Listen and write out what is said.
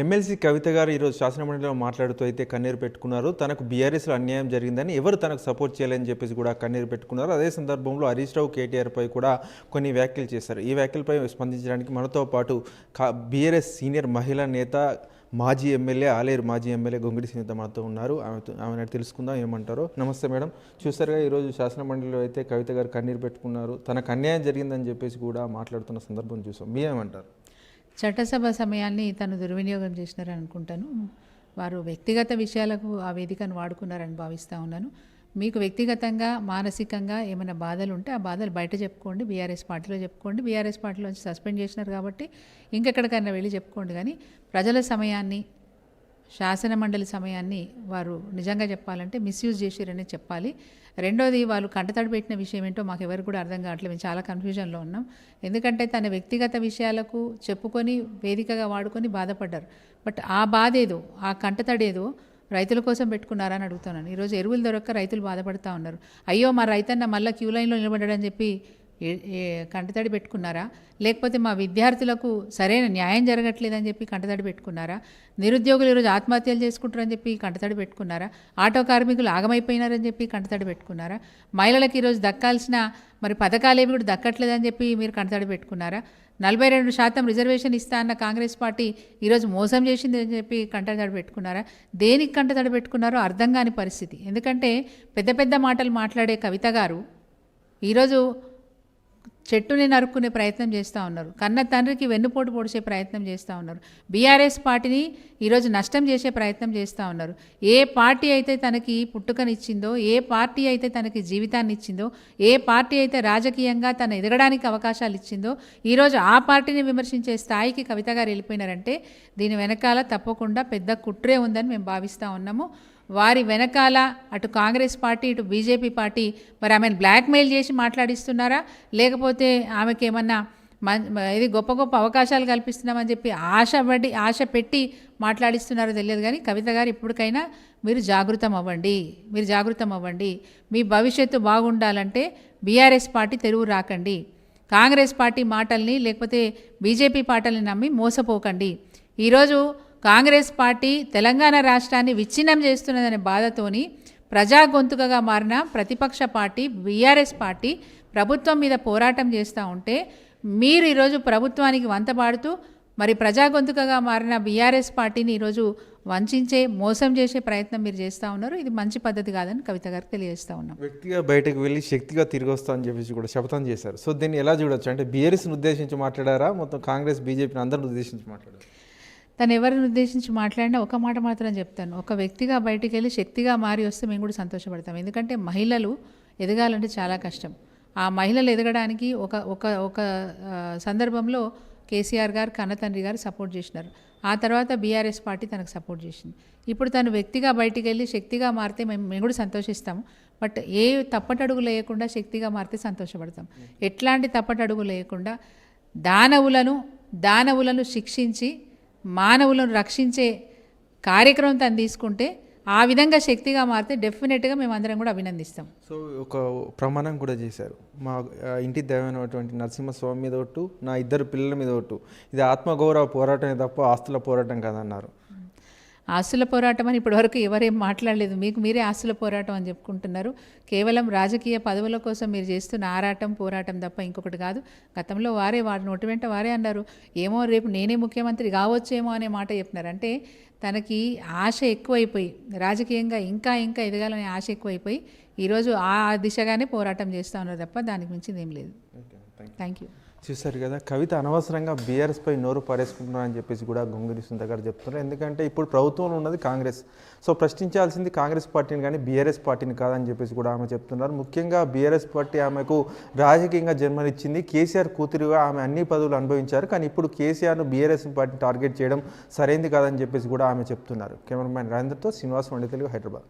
MLC కవిత గారు ఈరోజు శాసనమండలిలో మాట్లాడుతూ అయితే కన్నీరు పెట్టుకున్నారు. తనకు బీఆర్ఎస్లో అన్యాయం జరిగిందని ఎవరు తనకు సపోర్ట్ చేయాలని చెప్పేసి కూడా కన్నీరు పెట్టుకున్నారు. అదే సందర్భంలో హరీష్ రావు కేటీఆర్పై కూడా కొన్ని వ్యాఖ్యలు చేశారు. ఈ వ్యాఖ్యలపై స్పందించడానికి మనతో పాటు బీఆర్ఎస్ సీనియర్ మహిళా నేత మాజీ ఎమ్మెల్యే ఆలేరు మాజీ ఎమ్మెల్యే గొంగిడి సునీత మనతో ఉన్నారు. ఆమెతో ఆమె తెలుసుకుందాం ఏమంటారో. నమస్తే మేడం. చూసారుగా ఈరోజు శాసనమండలిలో అయితే కవిత గారు కన్నీరు పెట్టుకున్నారు. తనకు అన్యాయం జరిగిందని చెప్పేసి కూడా మాట్లాడుతున్న సందర్భం చూసాం. మీరేమంటారు? చట్టసభ సమయాన్ని తను దుర్వినియోగం చేసినారని అనుకుంటాను వారు వ్యక్తిగత విషయాలకు ఆ వేదికను వాడుకున్నారని భావిస్తూ ఉన్నాను. మీకు వ్యక్తిగతంగా మానసికంగా ఏమైనా బాధలు ఉంటే ఆ బాధలు బయట చెప్పుకోండి బీఆర్ఎస్ పార్టీలో చెప్పుకోండి. బీఆర్ఎస్ పార్టీలోంచి సస్పెండ్ చేసినారు కాబట్టి ఇంకెక్కడికైనా వెళ్ళి చెప్పుకోండి. కానీ ప్రజల సమయాన్ని శాసన మండలి సమయాన్ని వారు నిజంగా చెప్పాలంటే మిస్యూజ్ చేసిరనే చెప్పాలి. రెండోది వాళ్ళు కంటతడి పెట్టిన విషయం ఏంటో మాకు ఎవరు కూడా అర్థం కావట్లేదు. మేము చాలా కన్ఫ్యూజన్లో ఉన్నాం. ఎందుకంటే తన వ్యక్తిగత విషయాలకు చెప్పుకొని వేదికగా వాడుకొని బాధపడ్డారు. బట్ ఆ బాధ ఏదో ఆ కంటతడేదో రైతుల కోసం పెట్టుకున్నారని అడుగుతున్నాను. ఈరోజు ఎరువులు దొరక్క రైతులు బాధపడుతూ ఉన్నారు. అయ్యో మా రైతన్న మళ్ళీ క్యూ లైన్లో నిలబడ్డాడని చెప్పి కంటతడి పెట్టుకున్నారా? లేకపోతే మా విద్యార్థులకు సరైన న్యాయం జరగట్లేదని చెప్పి కంటతడి పెట్టుకున్నారా? నిరుద్యోగులు ఈరోజు ఆత్మహత్యలు చేసుకుంటారని చెప్పి కంటతడి పెట్టుకున్నారా? ఆటో కార్మికులు ఆగమైపోయినారని చెప్పి కంటతడి పెట్టుకున్నారా? మహిళలకు ఈరోజు దక్కాల్సిన మరి పథకాలు ఏవి కూడా దక్కట్లేదని చెప్పి మీరు కంటతడి పెట్టుకున్నారా? నలభై రెండు శాతం రిజర్వేషన్ ఇస్తా అన్న కాంగ్రెస్ పార్టీ ఈరోజు మోసం చేసింది అని చెప్పి కంటతడి పెట్టుకున్నారా? దేనికి కంటతడి పెట్టుకున్నారో అర్థం కాని పరిస్థితి. ఎందుకంటే పెద్ద పెద్ద మాటలు మాట్లాడే కవిత గారు ఈరోజు చెట్టుని నరుక్కునే ప్రయత్నం చేస్తూ ఉన్నారు. కన్న తండ్రికి వెన్నుపోటు పొడిచే ప్రయత్నం చేస్తూ ఉన్నారు. బీఆర్ఎస్ పార్టీని ఈరోజు నష్టం చేసే ప్రయత్నం చేస్తూ ఉన్నారు. ఏ పార్టీ అయితే తనకి పుట్టుకనిచ్చిందో ఏ పార్టీ అయితే తనకి జీవితాన్ని ఇచ్చిందో ఏ పార్టీ అయితే రాజకీయంగా తను ఎదగడానికి అవకాశాలు ఇచ్చిందో ఈరోజు ఆ పార్టీని విమర్శించే స్థాయికి కవిత గారు వెళ్ళిపోయినారంటే దీని వెనకాల తప్పకుండా పెద్ద కుట్రే ఉందని మేము భావిస్తూ ఉన్నాము. వారి వెనకాల అటు కాంగ్రెస్ పార్టీ ఇటు బీజేపీ పార్టీ మరి ఆమెను బ్లాక్మెయిల్ చేసి మాట్లాడిస్తున్నారా? లేకపోతే ఆమెకి ఏమన్నా మన్- ఇది గొప్ప గొప్ప అవకాశాలు కల్పిస్తున్నామని చెప్పి ఆశ పడి ఆశ పెట్టి మాట్లాడిస్తున్నారో తెలియదు కానీ కవిత గారు ఇప్పటికైనా మీరు జాగృతం అవ్వండి మీరు జాగృతం అవ్వండి. మీ భవిష్యత్తు బాగుండాలంటే బీఆర్ఎస్ పార్టీ తెరువు రాకండి. కాంగ్రెస్ పార్టీ మాటల్ని లేకపోతే బీజేపీ పాటల్ని నమ్మి మోసపోకండి. ఈరోజు కాంగ్రెస్ పార్టీ తెలంగాణ రాష్ట్రాన్ని విచ్ఛిన్నం చేస్తున్నదనే బాధతోని ప్రజా గొంతుకగా మారిన ప్రతిపక్ష పార్టీ బీఆర్ఎస్ పార్టీ ప్రభుత్వం మీద పోరాటం చేస్తూ ఉంటే మీరు ఈరోజు ప్రభుత్వానికి వంతపాడుతూ మరి ప్రజా గొంతుకగా మారిన బీఆర్ఎస్ పార్టీని ఈరోజు వంచే మోసం చేసే ప్రయత్నం మీరు చేస్తూ ఉన్నారు. ఇది మంచి పద్ధతి కాదని కవిత గారికి తెలియజేస్తూ ఉన్నాం. వ్యక్తిగా బయటకు వెళ్ళి శక్తిగా తిరిగి వస్తా అని చెప్పేసి కూడా శపథం చేశారు. సో దీన్ని ఎలా చూడొచ్చు? అంటే బీఆర్ఎస్ని ఉద్దేశించి మాట్లాడారా? మొత్తం కాంగ్రెస్ బీజేపీని అందరిని ఉద్దేశించి మాట్లాడారు? తను ఎవరిని ఉద్దేశించి మాట్లాడినా ఒక మాట మాత్రం చెప్తాను. ఒక వ్యక్తిగా బయటికి వెళ్ళి శక్తిగా మారి వస్తే మేము కూడా సంతోషపడతాం. ఎందుకంటే మహిళలు ఎదగాలంటే చాలా కష్టం. ఆ మహిళలు ఎదగడానికి ఒక ఒక ఒక సందర్భంలో కేసీఆర్ గారు కన్నతండ్రి గారు సపోర్ట్ చేసినారు. ఆ తర్వాత బీఆర్ఎస్ పార్టీ తనకు సపోర్ట్ చేసింది. ఇప్పుడు తను వ్యక్తిగా బయటికి వెళ్ళి శక్తిగా మారితే మేము మేము కూడా సంతోషిస్తాము. బట్ ఏ తప్పటడుగు లేకుండా శక్తిగా మారితే సంతోషపడతాం. ఎట్లాంటి తప్పటడుగు లేకుండా దానవులను దానవులను శిక్షించి మానవులను రక్షించే కార్యక్రమం తను తీసుకుంటే ఆ విధంగా శక్తిగా మారితే డెఫినెట్గా మేము అందరం కూడా అభినందిస్తాం. సో ఒక ప్రమాణం కూడా చేశారు. మా ఇంటి దైవమైనటువంటి నరసింహస్వామి మీద ఒట్టు నా ఇద్దరు పిల్లల మీద ఒట్టు. ఇది ఆత్మగౌరవ పోరాటమే తప్ప ఆస్తుల పోరాటం కాదన్నారు. ఆస్తుల పోరాటం అని ఇప్పటివరకు ఎవరేం మాట్లాడలేదు. మీకు మీరే ఆస్తుల పోరాటం అని చెప్పుకుంటున్నారు. కేవలం రాజకీయ పదవుల కోసం మీరు చేస్తున్న ఆరాటం పోరాటం తప్ప ఇంకొకటి కాదు. గతంలో వారే వారి నోటి వెంట వారే అన్నారు. ఏమో రేపు నేనే ముఖ్యమంత్రి కావచ్చేమో అనే మాట చెప్పినారు. అంటే తనకి ఆశ ఎక్కువైపోయి రాజకీయంగా ఇంకా ఇంకా ఎదగాలనే ఆశ ఎక్కువైపోయి ఈరోజు ఆ దిశగానే పోరాటం చేస్తూ ఉన్నారు తప్ప దానికి మించింది ఏం లేదు. థ్యాంక్ యూ చూశారు కదా కవిత అనవసరంగా బీఆర్ఎస్ పై నోరు పారేసుకుంటున్నారని చెప్పేసి కూడా గొంగిరి సుందర గారు చెప్తున్నారు. ఎందుకంటే ఇప్పుడు ప్రభుత్వంలో ఉన్నది కాంగ్రెస్. సో ప్రశ్నించాల్సింది కాంగ్రెస్ పార్టీని కానీ బీఆర్ఎస్ పార్టీని కాదని చెప్పేసి కూడా ఆమె చెప్తున్నారు. ముఖ్యంగా బీఆర్ఎస్ పార్టీ ఆమెకు రాజకీయంగా జన్మనిచ్చింది కేసీఆర్ కూతురుగా ఆమె అన్ని పదవులు అనుభవించారు. కానీ ఇప్పుడు కేసీఆర్ను బీఆర్ఎస్ పార్టీ టార్గెట్ చేయడం సరైంది కాదని చెప్పేసి కూడా ఆమె చెప్తున్నారు. కెమెరామ్యాన్ రాజేంద్రతో శ్రీనివాస్ వండి తెలుగు హైదరాబాద్.